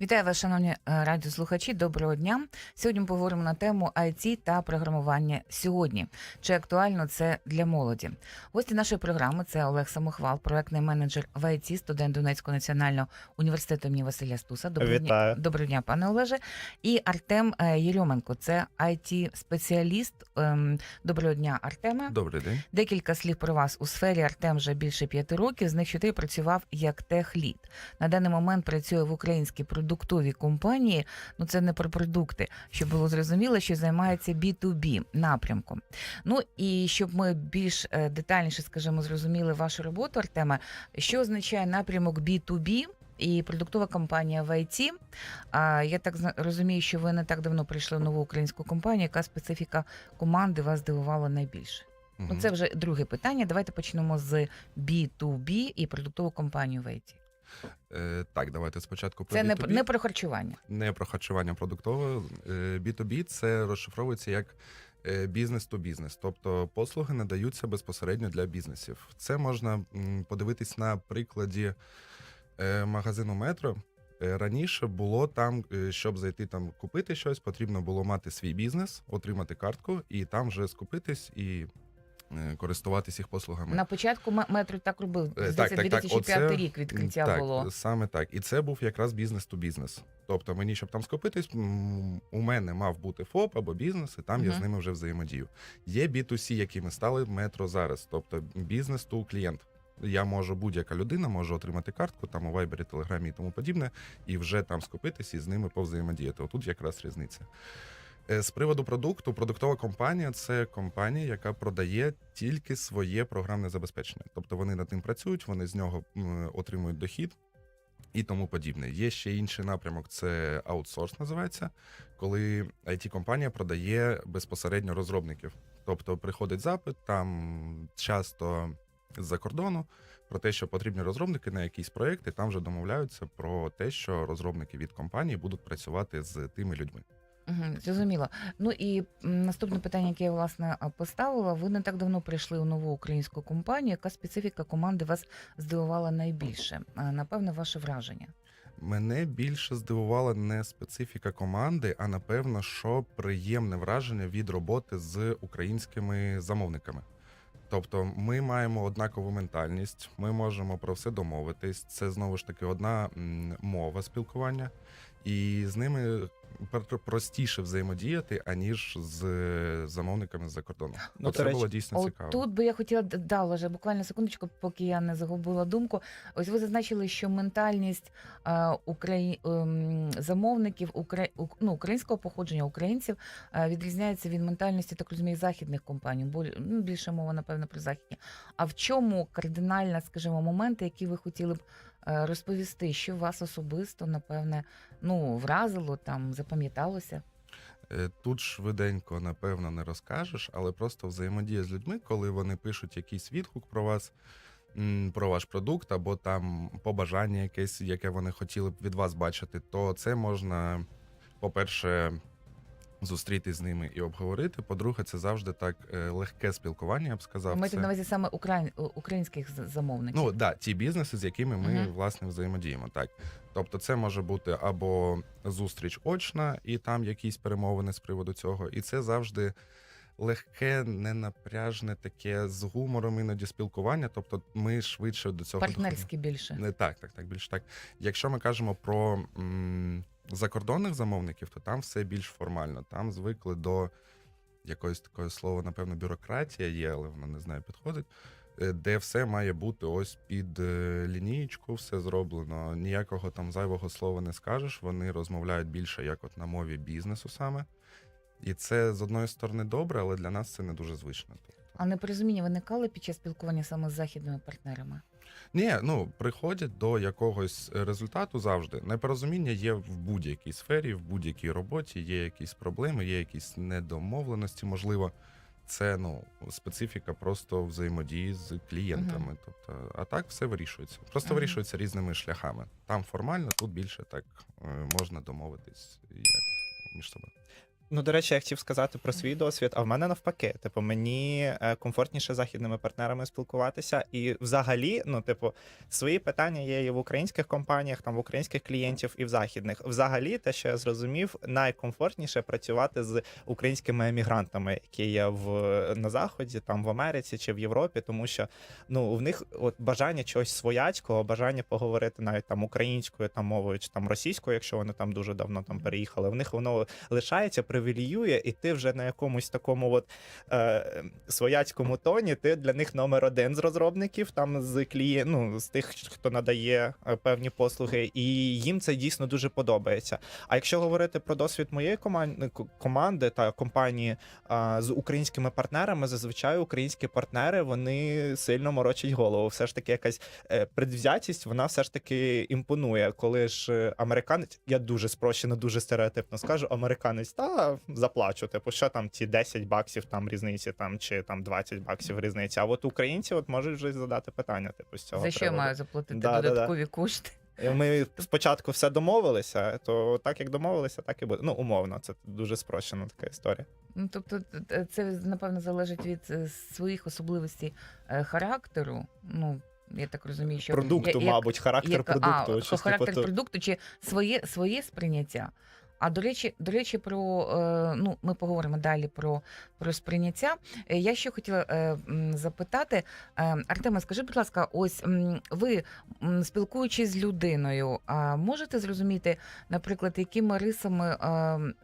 Вітаю вас, шановні е, радіослухачі. Доброго дня. Сьогодні ми поговоримо на тему IT та програмування сьогодні. Чи актуально це для молоді? Гості нашої програми це Олег Самохвал, проектний менеджер в IT, студент Донецького національного університету імені Василя Стуса. Доброго дня, доброго дня, пане Олеже. І Артем е, Єрьоменко, це it спеціаліст Ем, Доброго дня, Артеме. Добрий день. Декілька слів про вас у сфері Артем вже більше п'яти років. З них чотири працював як техлід. На даний момент працює в українській продуктовій компанії. Ну це не про продукти, щоб було зрозуміло, що займається B2B напрямком. Ну і щоб ми більш е, детальніше, скажімо, зрозуміли вашу роботу, Артеме, що означає напрямок B2B? І продуктова компанія в IT. А, я так розумію, що ви не так давно прийшли в нову українську компанію. Яка специфіка команди вас здивувала найбільше? Ну, це вже друге питання. Давайте почнемо з B2B і продуктову компанію в IT. Е, так, давайте спочатку про Це не, B2B. не про харчування. не про харчування продуктове. Е, B2B це розшифровується як е, бізнес-то-бізнес, тобто послуги надаються безпосередньо для бізнесів. Це можна м, подивитись на прикладі е, магазину метро. Е, Раніше було там, е, щоб зайти там купити щось, потрібно було мати свій бізнес, отримати картку і там вже скупитись і е, користуватись їх послугами. На початку метро так робив. Е, Здається, 2005 Оце- рік відкриття так, було. Саме так. І це був якраз бізнес ту бізнес. Тобто мені, щоб там скопитись, у мене мав бути ФОП або бізнес, і там я з ними вже взаємодію. Є B2C, якими стали метро зараз, тобто бізнес ту клієнт. Я можу, будь-яка людина може отримати картку там у Viber, Телеграмі і тому подібне, і вже там скопитись і з ними повзаємодіяти. Отут якраз різниця. Е, З приводу продукту, продуктова компанія це компанія, яка продає тільки своє програмне забезпечення. Тобто вони над ним працюють, вони з нього отримують дохід і тому подібне. Є ще інший напрямок, це аутсорс називається, коли IT-компанія продає безпосередньо розробників. Тобто приходить запит там часто з-за кордону про те, що потрібні розробники на якийсь проєкт, і там вже домовляються про те, що розробники від компанії будуть працювати з тими людьми. Зрозуміло. Ну і наступне питання, яке я власне поставила. Ви не так давно прийшли у нову українську компанію. Яка специфіка команди вас здивувала найбільше? А, Напевно, ваше враження. Мене більше здивувала не специфіка команди, а напевно, що приємне враження від роботи з українськими замовниками. Тобто, ми маємо однакову ментальність, ми можемо про все домовитись. Це знову ж таки одна мова спілкування, і з ними простіше взаємодіяти, аніж з замовниками з-за кордону. Ну, Це було дійсно цікаво. Тут би я хотіла да, вже буквально секундочку, поки я не загубила думку. Ось ви зазначили, що ментальність е, украї... ем, замовників укра... у- ну, українського походження українців е, відрізняється від ментальності, так розумію, західних компаній. Бо ну, більше мова, напевно, про західні. А в чому кардинальна, скажімо, моменти, які ви хотіли б е, розповісти, що вас особисто, напевне, ну, вразило там, запам'яталося? Е, Тут швиденько, напевно, не розкажеш, але просто взаємодія з людьми, коли вони пишуть якийсь відгук про вас, про ваш продукт, або там побажання якесь, яке вони хотіли б від вас бачити, то це можна, по-перше, зустріти з ними і обговорити. По-друге, це завжди так е, легке спілкування, я б сказав. Маєте Це- на увазі саме україн... українських замовників? Ну да, ті бізнеси, з якими ми Мгм. власне взаємодіємо. Так, тобто, це може бути або зустріч очна, і там якісь перемовини з приводу цього, і це завжди. Легке, ненапряжне, таке з гумором іноді спілкування. Тобто, ми швидше до цього доходимо. Партнерські більше. Не так, так, так, більш так. Якщо ми кажемо про м, закордонних замовників, то там все більш формально. Там звикли до якогось такого слова, напевно, бюрократія є, але воно не знаю, підходить. е, Де все має бути ось під е, лінієчку, все зроблено. Ніякого там зайвого слова не скажеш. Вони розмовляють більше як от на мові бізнесу саме. І це з одної сторони добре, але для нас це не дуже звично. А непорозуміння виникали під час спілкування саме з західними партнерами? Ні, ну приходять до якогось е, результату завжди. Непорозуміння є в будь-якій сфері, в будь-якій роботі, є якісь проблеми, є якісь недомовленості. Можливо, це ну специфіка просто взаємодії з клієнтами. Тобто, а так все вирішується. Просто Мгм. вирішується різними шляхами. Там формально, тут більше так е, можна домовитись як між собою. Ну, до речі, я хотів сказати про свій досвід, а в мене навпаки. Типу, мені е, комфортніше з західними партнерами спілкуватися. І взагалі, ну, типу, свої питання є і в українських компаніях, там в українських клієнтів, і в західних. Взагалі, те, що я зрозумів, найкомфортніше працювати з українськими емігрантами, які є в на заході, там в Америці чи в Європі, тому що ну в них от бажання чогось своячкого, бажання поговорити навіть там українською, там мовою чи там російською, якщо вони там дуже давно там переїхали. В них воно лишається, привіліює, і ти вже на якомусь такому от е, свояцькому тоні. Ти для них номер один з розробників, там з клієн, ну, з тих, хто надає е, певні послуги, і їм це дійсно дуже подобається. А якщо говорити про досвід моєї команди, команди та компанії а, з українськими партнерами, зазвичай українські партнери вони сильно морочать голову. Все ж таки, якась е, предвзятість, вона все ж таки імпонує. Коли ж е, американець, я дуже спрощено, дуже стереотипно скажу, американець та заплачу. Типу, що там ті 10 баксів там різниці, там чи там 20 баксів різниці. А от українці от можуть вже задати питання, типу, з цього За що я маю заплатити Да, да, да. додаткові кошти? Ми спочатку все домовилися, то так як домовилися, так і буде. Ну, умовно, це дуже спрощена така історія. Ну, тобто, це напевно залежить від е, своїх особливостей е, характеру. Ну, я так розумію, що Продукту, як- мабуть, характер як- продукту. а, щось характер типу, продукту чи своє, своє сприйняття. А до речі, до речі, про е, ну ми поговоримо далі про, про сприйняття. Е, Я ще хотіла е, запитати, Артеме, скажи, будь ласка, ось ви спілкуючись з людиною, можете зрозуміти, наприклад, якими рисами е,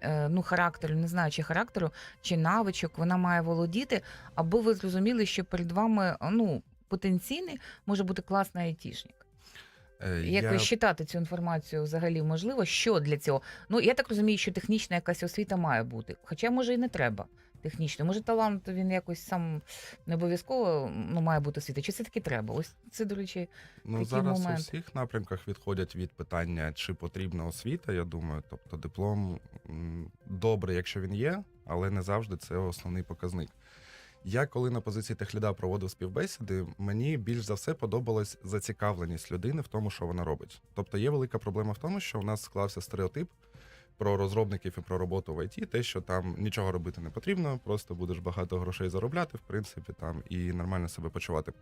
е, ну характеру, не знаю, чи характеру, чи навичок вона має володіти, аби ви зрозуміли, що перед вами ну потенційний може бути класний айтішник. Е, Як я- ви считати цю інформацію взагалі можливо? Що для цього? Ну я так розумію, що технічна якась освіта має бути. Хоча може і не треба технічно. Може, талант він якось сам не обов'язково ну, має бути освіта. Чи все таки треба? Ось це, до речі, Ну, Такий зараз момент. у всіх напрямках відходять від питання, чи потрібна освіта, я думаю. Тобто диплом добре, якщо він є, але не завжди це основний показник. Я коли на позиції техліда проводив співбесіди, мені більш за все подобалась зацікавленість людини в тому, що вона робить. Тобто є велика проблема в тому, що у нас склався стереотип про розробників і про роботу в ІТ, те, що там нічого робити не потрібно, просто будеш багато грошей заробляти, в принципі, там і нормально себе почувати.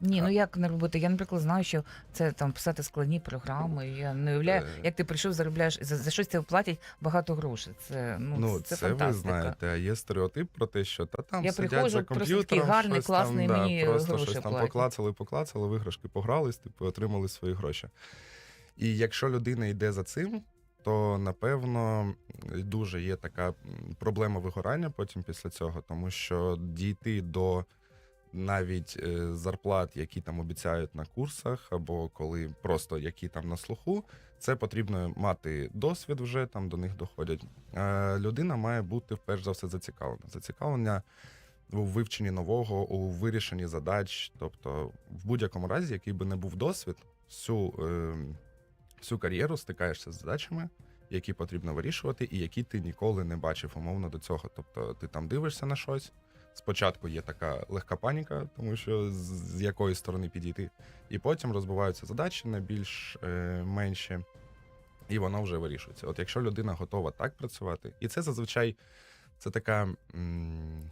Ні, ну як не робити? Я, наприклад, знаю, що це там писати складні програми. Я не уявляю, Е. як ти прийшов, заробляєш за, за щось це платять багато грошей. Це ну, Ну, це, це, ви фантастика. знаєте, а є стереотип про те, що та там Я сидять приходжу, за просто комп'ютером, такий гарний, щось класний, там, мені да, просто гроші щось там платять. поклацали, поклацали, виграшки погрались, типу, отримали свої гроші. І якщо людина йде за цим, то напевно дуже є така м, проблема вигорання потім після цього, тому що дійти до навіть е, зарплат, які там обіцяють на курсах, або коли просто які там на слуху, це потрібно мати досвід вже там до них доходять. Е, людина має бути перш за все зацікавлена. Зацікавлення у вивченні нового, у вирішенні задач. Тобто, в будь-якому разі, який би не був досвід, всю, е, всю кар'єру стикаєшся з задачами, які потрібно вирішувати, і які ти ніколи не бачив умовно до цього. Тобто, ти там дивишся на щось. Спочатку є така легка паніка, тому що з, якої сторони підійти, і потім розбиваються задачі на більш е, менші, і воно вже вирішується. От якщо людина готова так працювати, і це зазвичай це така м,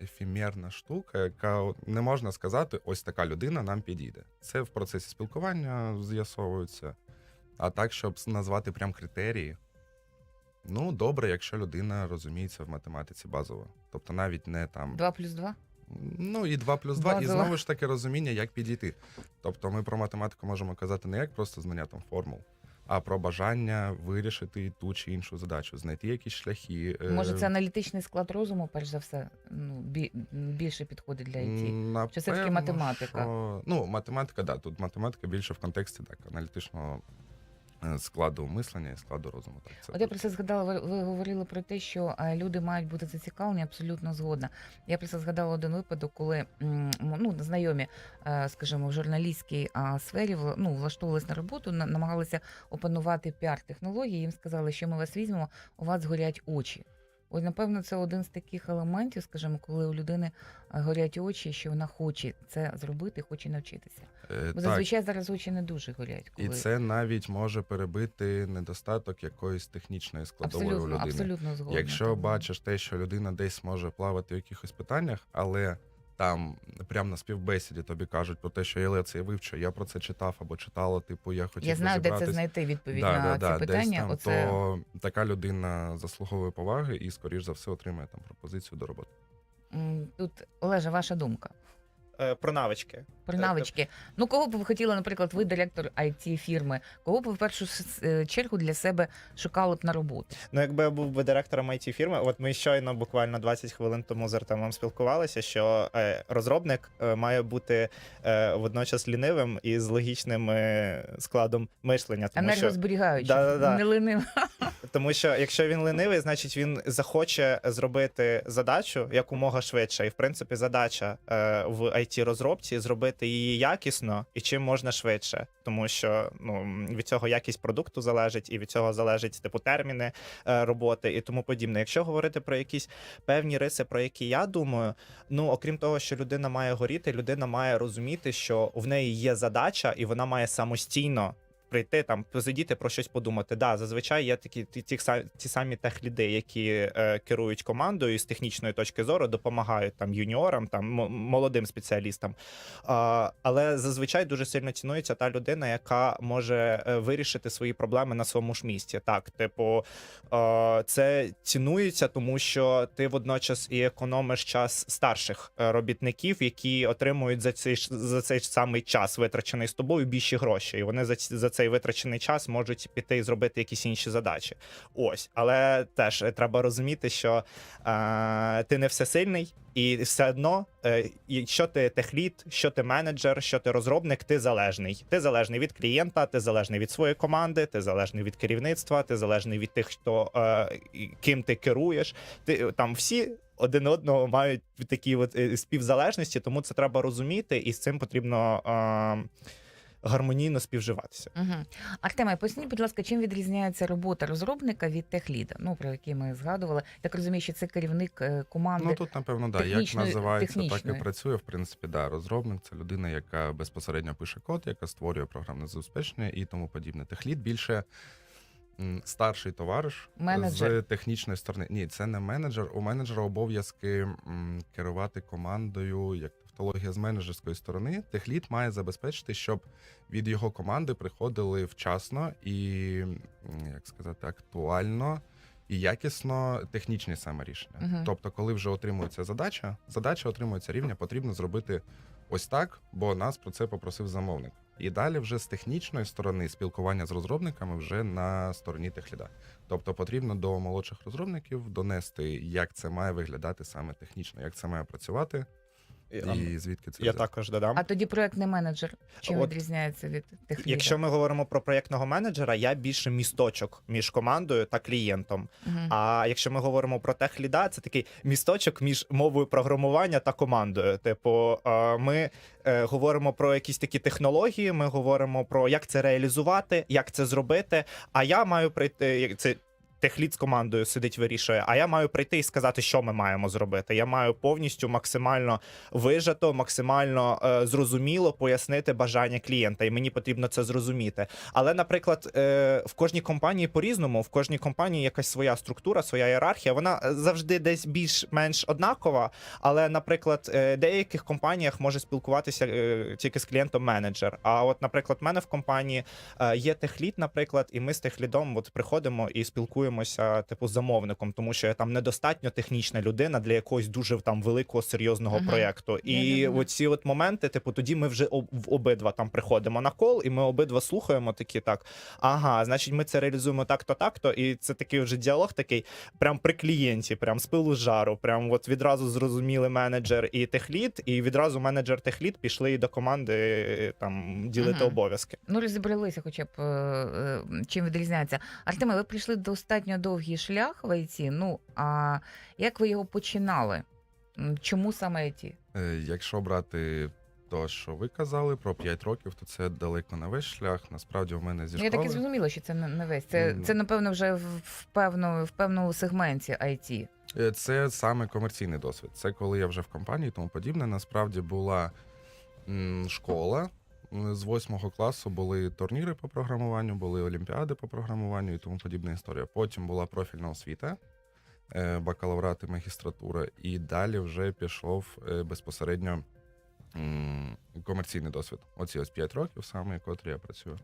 ефемерна штука, яка не можна сказати, ось така людина нам підійде. Це в процесі спілкування з'ясовується. А так, щоб назвати прям критерії. Ну, добре, якщо людина розуміється в математиці базово. Тобто навіть не там Два плюс два? Ну і 2 плюс 2, і Базово. знову ж таки розуміння, як підійти. Тобто ми про математику можемо казати не як просто знання там формул, а про бажання вирішити ту чи іншу задачу, знайти якісь шляхи. е, Може, це аналітичний склад розуму, перш за все, ну, бі- більше підходить для ІТ. м, Чи все-таки математика? Що... Ну, математика, да, тут математика більше в контексті так, аналітичного складу мислення і складу розуму. Так, це От я про це згадала, ви, ви говорили про те, що е, люди мають бути зацікавлені, абсолютно згодна. Я просто згадала один випадок, коли ну, знайомі, е, скажімо, в журналістській сфері ну, влаштовувалися на роботу, на- намагалися опанувати піар-технології. Їм сказали, що ми вас візьмемо, у вас горять очі. Ось, напевно, це один з таких елементів, скажімо, коли у людини е, горять очі, що вона хоче це зробити, хоче навчитися. Е, Бо так, зазвичай зараз очі не дуже горять. Коли... і це навіть може перебити недостаток якоїсь технічної складової у людини. абсолютно згодна. Якщо бачиш те, що людина десь може плавати в якихось питаннях, але там прямо на співбесіді тобі кажуть про те, що я це вивчу, я про це читав або читала, типу, я хотів я знаю, де це знайти відповідь да, на да, це да, десь питання. там, Оце то така людина заслуговує поваги і, скоріш за все, отримає там пропозицію до роботи. тут Олеже, ваша думка. Е, Про навички. Про Е, навички. Ну, кого б ви хотіли, наприклад, ви директор it фірми, кого б ви в першу е, чергу для себе шукали б на роботу? Ну, якби я був би директором it фірми, от ми щойно буквально 20 хвилин тому з Артемом спілкувалися, що розробник має бути водночас лінивим і з логічним складом мишлення. Тому що, Енергозберігаючи, Да-да-да. не ленив. тому що якщо він ленивий, значить він захоче зробити задачу якомога швидше. І в принципі, задача в it розробці зробити її якісно і чим можна швидше, тому що ну від цього якість продукту залежить, і від цього залежить типу терміни е, роботи і тому подібне. Якщо говорити про якісь певні риси, про які я думаю, ну окрім того, що людина має горіти, людина має розуміти, що в неї є задача, і вона має самостійно. Прийти там, посидіти про щось подумати. Да, зазвичай є такі ті, ті, самі техліди, які е, керують командою з технічної точки зору допомагають там юніорам, там молодим спеціалістам. А, але зазвичай дуже сильно цінується та людина, яка може е, вирішити свої проблеми на своєму ж місці. Так, типу, е, це цінується, тому що ти водночас і економиш час старших е, робітників, які отримують за цей за цей самий час, витрачений з тобою, більші гроші. І вони за, за цей витрачений час можуть піти і зробити якісь інші задачі. Ось, але теж е, треба розуміти, що е, ти не всесильний, і все одно, е, що ти техлід, що ти менеджер, що ти розробник, ти залежний. Ти залежний від клієнта, ти залежний від своєї команди, ти залежний від керівництва, ти залежний від тих, хто е, ким ти керуєш. Ти там всі. Один одного мають такі от е, співзалежності, тому це треба розуміти, і з цим потрібно е, гармонійно співживатися. Угу. Артеме, поясніть, будь ласка, чим відрізняється робота розробника від техліда? Ну, про який ми згадували. Так розумію, що це керівник е, команди. Ну тут, напевно, да, як технічної- називається, так і працює. В принципі, да, розробник це людина, яка безпосередньо пише код, яка створює програмне забезпечення і тому подібне. Техлід більше старший товариш Менеджер. з технічної сторони. Ні, це не менеджер. У менеджера обов'язки керувати командою, як тавтологія з менеджерської сторони. Техлід має забезпечити, щоб від його команди приходили вчасно і, як сказати, актуально. І якісно технічні саме рішення. Мгм. Тобто, коли вже отримується задача, задача отримується рівня, потрібно зробити ось так, бо нас про це попросив замовник. І далі вже з технічної сторони спілкування з розробниками вже на стороні техліда. Тобто потрібно до молодших розробників донести, як це має виглядати саме технічно, як це має працювати, і звідки це Я взяти. також додам. А тоді проектний менеджер. Чим От, відрізняється від техліда? Якщо ми говоримо про проєктного менеджера, я більше місточок між командою та клієнтом. Мгм. А якщо ми говоримо про техліда, це такий місточок між мовою програмування та командою. Типу, ми е, говоримо про якісь такі технології, ми говоримо про як це реалізувати, як це зробити. А я маю прийти. як Це техлід з командою сидить, вирішує. А я маю прийти і сказати, що ми маємо зробити. Я маю повністю максимально вижато, максимально е, зрозуміло пояснити бажання клієнта, і мені потрібно це зрозуміти. Але, наприклад, е, в кожній компанії по-різному, в кожній компанії якась своя структура, своя ієрархія. Вона завжди десь більш-менш однакова. Але, наприклад, е, деяких компаніях може спілкуватися е, тільки з клієнтом менеджер. А от, наприклад, в мене в компанії е, є техлід, наприклад, і ми з техлідом от приходимо і спілкуємося, типу, замовником, тому що я там недостатньо технічна людина для якогось дуже там великого серйозного Мгм. проєкту. І оці от моменти, типу, тоді ми вже об- обидва там приходимо на кол, і ми обидва слухаємо такі так. Ага, значить, ми це реалізуємо так-то, так-то. І це такий вже діалог, такий прям при клієнті, прям з пилу жару. Прям от відразу зрозуміли менеджер і техлід, і відразу менеджер техлід пішли і до команди е, там ділити Мгм. обов'язки. Ну, розібралися, хоча б е, е, чим відрізняється. Артеме, ви прийшли достатньо довгий шлях в ІТ. Ну а як ви його починали? Чому саме IT? Е, Якщо брати то, що ви казали про 5 років, то це далеко не весь шлях. Насправді в мене зі Ну, я так і зрозуміла, що це не весь. Це, це напевно, вже в, певну, в певному сегменті IT. Е, Це саме комерційний досвід. Це коли я вже в компанії тому подібне. Насправді була школа. М, З восьмого класу були турніри по програмуванню, були олімпіади по програмуванню і тому подібна історія. Потім була профільна освіта, е, бакалаврат і магістратура, і далі вже пішов е, безпосередньо комерційний досвід. Оці ось 5 років, саме, котрі я працюю.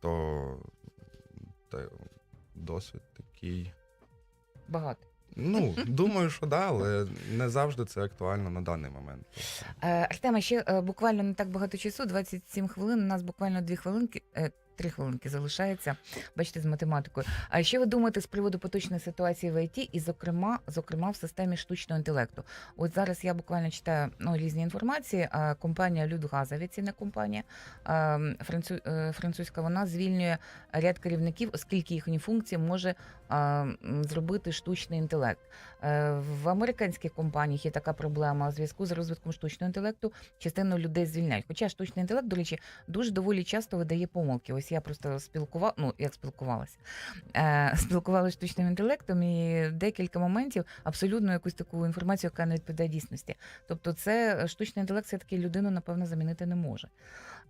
То та, досвід такий. Багато. Ну, думаю, що да, але не завжди це актуально на даний момент. Е, Артема, ще е, буквально не так багато часу, 27 хвилин. У нас буквально 2 хвилинки. е, Три хвилинки залишається, бачите, з математикою. А що ви думаєте з приводу поточної ситуації в ІТ і, зокрема, зокрема, в системі штучного інтелекту? От зараз я буквально читаю ну, різні інформації. Компанія Людгаз, авіаційна компанія е, французька, вона звільнює ряд керівників, оскільки їхні функції може зробити штучний інтелект. Е, В американських компаніях є така проблема у зв'язку з розвитком штучного інтелекту. Частину людей звільняють. Хоча штучний інтелект, до речі, дуже доволі часто видає помилки. Ось я просто спілкувала, ну як спілкувалася, е, спілкувалася штучним інтелектом, і декілька моментів абсолютно якусь таку інформацію, яка не відповідає дійсності. Тобто, це е, штучний інтелект все таки людину, напевно, замінити не може.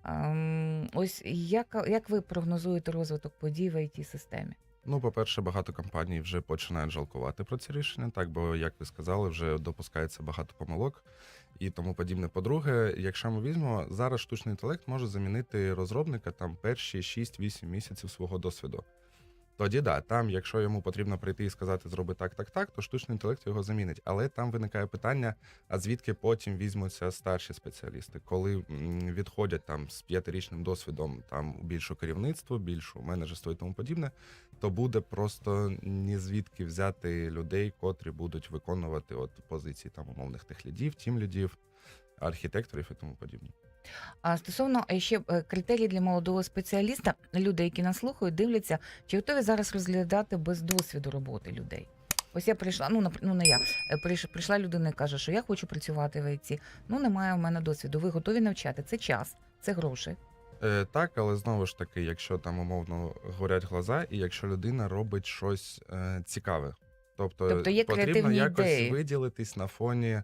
Ем, ось як, як ви прогнозуєте розвиток подій в it системі? Ну, по-перше, багато компаній вже починають жалкувати про ці рішення, так, бо, як ви сказали, вже допускається багато помилок і тому подібне. По-друге, якщо ми візьмемо, зараз штучний інтелект може замінити розробника там перші 6-8 місяців свого досвіду. Тоді да, там, якщо йому потрібно прийти і сказати зроби так, так, так, то штучний інтелект його замінить. Але там виникає питання: а звідки потім візьмуться старші спеціалісти, коли відходять там з п'ятирічним досвідом там більше керівництво, більше менеджерство і тому подібне, то буде просто ні звідки взяти людей, котрі будуть виконувати от позиції там умовних техлідів, тімлідів, архітекторів і тому подібне. А стосовно е, ще е, критерій для молодого спеціаліста, люди, які нас слухають, дивляться, чи готові зараз розглядати без досвіду роботи людей. Ось я прийшла, ну ну не я е, прийш- прийшла людина і каже, що я хочу працювати в ІТ, ну немає в мене досвіду. Ви готові навчати? Це час, це гроші. Е, так, але знову ж таки, якщо там умовно горять глаза, і якщо людина робить щось е, цікаве, тобто, Тобто є потрібно якось ідеї. виділитись на фоні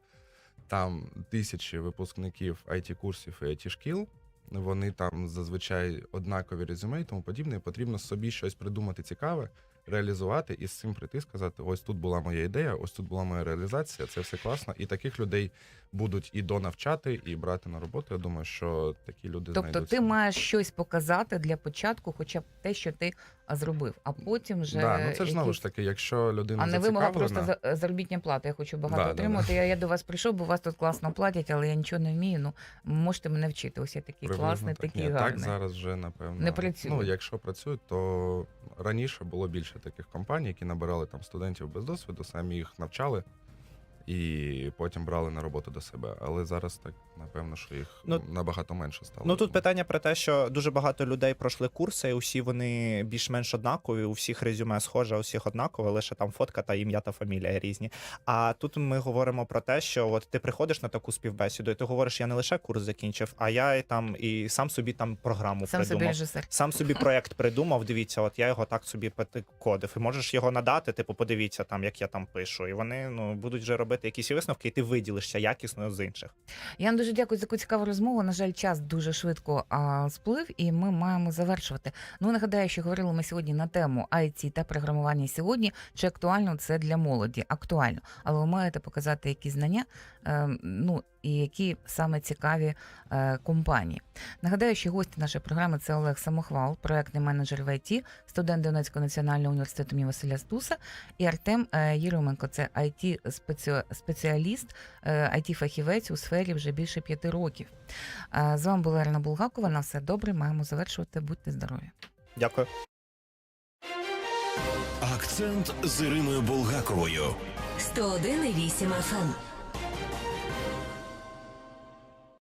там тисячі випускників it курсів і it шкіл. Вони там зазвичай однакові резюме і тому подібне. Потрібно собі щось придумати цікаве, реалізувати і з цим прийти, сказати: ось тут була моя ідея, ось тут була моя реалізація. Це все класно. І таких людей будуть і донавчати, і брати на роботу. Я думаю, що такі люди Тобто знайдуться. ти маєш щось показати для початку, хоча б те, що ти зробив, а потім вже Да, ну це ж знову ж таки, якщо людина А не вимога просто за заробітня плата. Я хочу багато Да, да, отримувати. Я, я до вас прийшов, бо вас тут класно платять, але я нічого не вмію. Ну можете мене вчити. Ось я такий приблизно класний, так. такий Ні, гарний. Так зараз вже напевно Не працює. Ну, якщо працюють, то раніше було більше таких компаній, які набирали там студентів без досвіду, самі їх навчали і потім брали на роботу до себе. Але зараз так напевно, що їх Ну, набагато менше стало. Ну тут питання про те, що дуже багато людей пройшли курси, і усі вони більш-менш однакові, у всіх резюме схоже, у всіх однакове, лише там фотка та ім'я та фамілія різні. А тут ми говоримо про те, що от ти приходиш на таку співбесіду, і ти говориш, я не лише курс закінчив, а я і там і сам собі там програму Сам придумав. режисер. Сам собі проект придумав. Дивіться, от я його так собі кодив. І можеш його надати, типу, подивіться там, як я там пишу. І вони ну будуть вже робити якісь висновки, і ти виділишся якісно з інших. Я вам дуже дякую за таку цікаву розмову. На жаль, час дуже швидко а, сплив, і ми маємо завершувати. Ну нагадаю, що говорили ми сьогодні на тему IT та програмування сьогодні. Чи актуально це для молоді? Актуально, але ви маєте показати якісь знання, е, ну і які саме цікаві е, компанії. Нагадаю, що гості нашої програми це Олег Самохвал, проектний менеджер в ІТ, студент Донецького національного університету імені Василя Стуса, і Артем е, Єрьоменко, це it спеціаліст, it фахівець у сфері вже більше п'яти років. Е, З вами була Ірина Булгакова. На все добре. Маємо завершувати. Будьте здорові. Дякую. Акцент з Іриною Булгаковою. 101,8 FM.